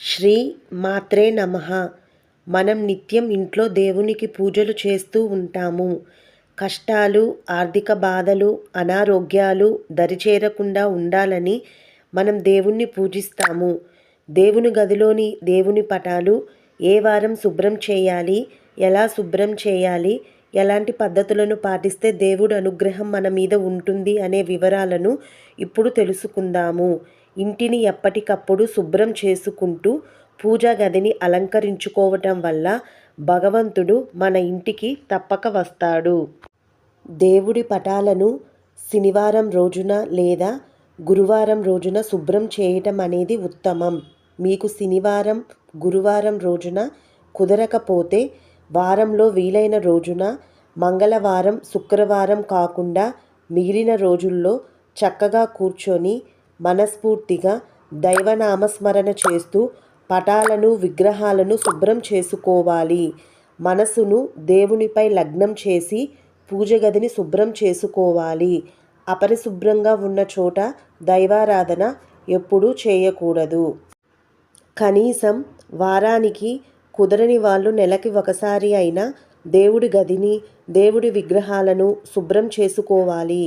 శ్రీ మాత్రే నమ. మనం నిత్యం ఇంట్లో దేవునికి పూజలు చేస్తూ ఉంటాము. కష్టాలు ఆర్థిక బాధలు అనారోగ్యాలు దరిచేరకుండా ఉండాలని మనం దేవుణ్ణి పూజిస్తాము. దేవుని గదిలోని దేవుని పటాలు ఏ వారం శుభ్రం చేయాలి ఎలా శుభ్రం చేయాలి ఎలాంటి పద్ధతులను పాటిస్తే దేవుడు అనుగ్రహం మన మీద ఉంటుంది అనే వివరాలను ఇప్పుడు తెలుసుకుందాము. ఇంటిని ఎప్పటికప్పుడు శుభ్రం చేసుకుంటూ పూజా గదిని అలంకరించుకోవటం వల్ల భగవంతుడు మన ఇంటికి తప్పక వస్తాడు. దేవుడి పటాలను శనివారం రోజున లేదా గురువారం రోజున శుభ్రం చేయటం అనేది ఉత్తమం. మీకు శనివారం గురువారం రోజున కుదరకపోతే వారంలో వీలైన రోజున మంగళవారం శుక్రవారం కాకుండా మిగిలిన రోజుల్లో చక్కగా కూర్చొని మనస్ఫూర్తిగా దైవనామస్మరణ చేస్తూ పటాలను విగ్రహాలను శుభ్రం చేసుకోవాలి. మనసును దేవునిపై లగ్నం చేసి పూజ గదిని శుభ్రం చేసుకోవాలి. అపరిశుభ్రంగా ఉన్న చోట దైవారాధన ఎప్పుడూ చేయకూడదు. కనీసం వారానికి కుదరని వాళ్ళు నెలకి ఒకసారి అయినా దేవుడి గదిని దేవుడి విగ్రహాలను శుభ్రం చేసుకోవాలి.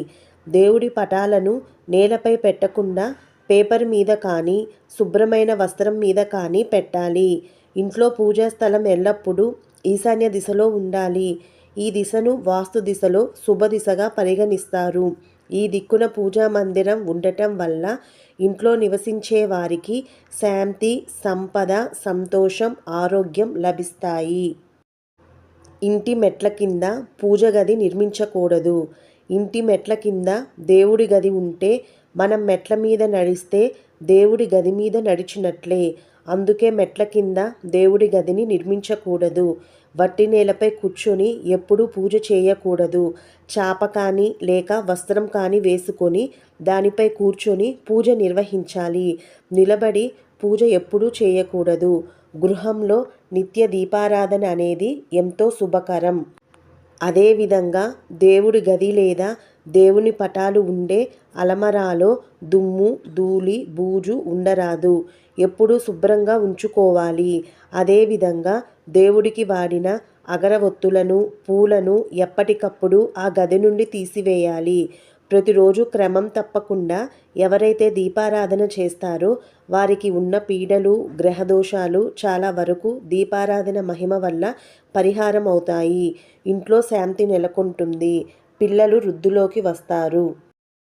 దేవుడి పటాలను నేలపై పెట్టకుండా పేపర్ మీద కానీ శుభ్రమైన వస్త్రం మీద కానీ పెట్టాలి. ఇంట్లో పూజా స్థలం ఎల్లప్పుడూ ఈశాన్య దిశలో ఉండాలి. ఈ దిశను వాస్తు దిశలో శుభ దిశగా పరిగణిస్తారు. ఈ దిక్కున పూజా మందిరం ఉండటం వల్ల ఇంట్లో నివసించే వారికి శాంతి సంపద సంతోషం ఆరోగ్యం లభిస్తాయి. ఇంటి మెట్ల కింద పూజ గది నిర్మించకూడదు. ఇంటి మెట్ల కింద దేవుడి గది ఉంటే మనం మెట్ల మీద నడిస్తే దేవుడి గది మీద నడిచినట్లే. అందుకే మెట్ల కింద దేవుడి గదిని నిర్మించకూడదు. వట్టి నేలపై కూర్చొని ఎప్పుడూ పూజ చేయకూడదు. చాప కానీ లేక వస్త్రం కానీ వేసుకొని దానిపై కూర్చొని పూజ నిర్వహించాలి. నిలబడి పూజ ఎప్పుడూ చేయకూడదు. గృహంలో నిత్య దీపారాధన అనేది ఎంతో శుభకరం. అదేవిధంగా దేవుడి గది లేదా దేవుని పటాలు ఉండే అలమరాలో దుమ్ము ధూళి బూజు ఉండరాదు. ఎప్పుడూ శుభ్రంగా ఉంచుకోవాలి. అదేవిధంగా దేవుడికి వాడిన అగరవత్తులను పూలను ఎప్పటికప్పుడు ఆ గది నుండి తీసివేయాలి. ప్రతిరోజు క్రమం తప్పకుండా ఎవరైతే దీపారాధన చేస్తారో వారికి ఉన్న పీడలు గ్రహదోషాలు చాలా వరకు దీపారాధన మహిమ వల్ల పరిహారం అవుతాయి ఇంట్లో శాంతి నెలకొంటుంది. పిల్లలు వృద్ధిలోకి వస్తారు.